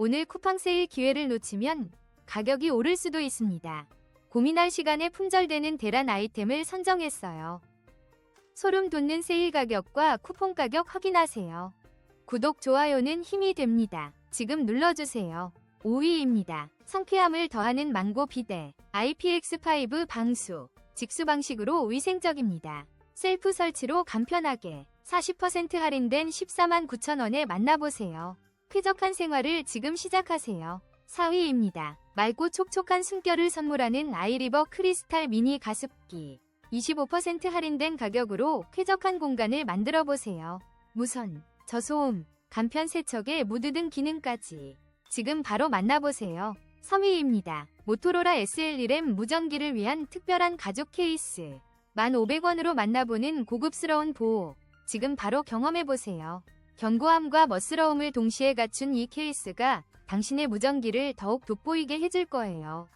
오늘 쿠팡 세일 기회를 놓치면 가격이 오를 수도 있습니다. 고민할 시간에 품절되는 대란 아이템을 선정했어요. 소름 돋는 세일 가격과 쿠폰 가격 확인하세요. 구독, 좋아요는 힘이 됩니다. 지금 눌러주세요. 5위입니다. 상쾌함을 더하는 망고 비데 IPX5 방수 직수 방식으로 위생적입니다. 셀프 설치로 간편하게 40% 할인된 14만 9천원에 만나보세요. 쾌적한 생활을 지금 시작하세요. 4위입니다. 맑고 촉촉한 숨결을 선물하는 아이리버 크리스탈 미니 가습기 25% 할인된 가격으로 쾌적한 공간을 만들어 보세요. 무선, 저소음, 간편 세척에 무드 등 기능까지 지금 바로 만나보세요. 3위입니다. 모토로라 SL1M 무전기를 위한 특별한 가죽 케이스 1,500원으로 만나보는 고급스러운 보호 지금 바로 경험해보세요. 견고함과 멋스러움을 동시에 갖춘 이 케이스가 당신의 무전기를 더욱 돋보이게 해줄 거예요.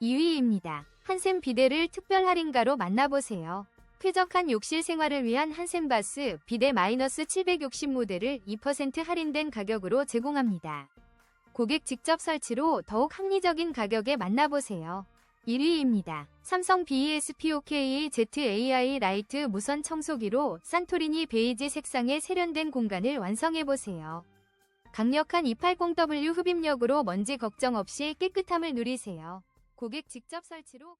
2위입니다. 한샘 비데를 특별 할인가로 만나보세요. 쾌적한 욕실 생활을 위한 한샘바스 비데 마이너스 760 모델을 2% 할인된 가격으로 제공합니다. 고객 직접 설치로 더욱 합리적인 가격에 만나보세요. 1위입니다. 삼성 BESPOK ZAI 라이트 무선 청소기로 산토리니 베이지 색상의 세련된 공간을 완성해보세요. 강력한 280W 흡입력으로 먼지 걱정 없이 깨끗함을 누리세요. 고객 직접 설치로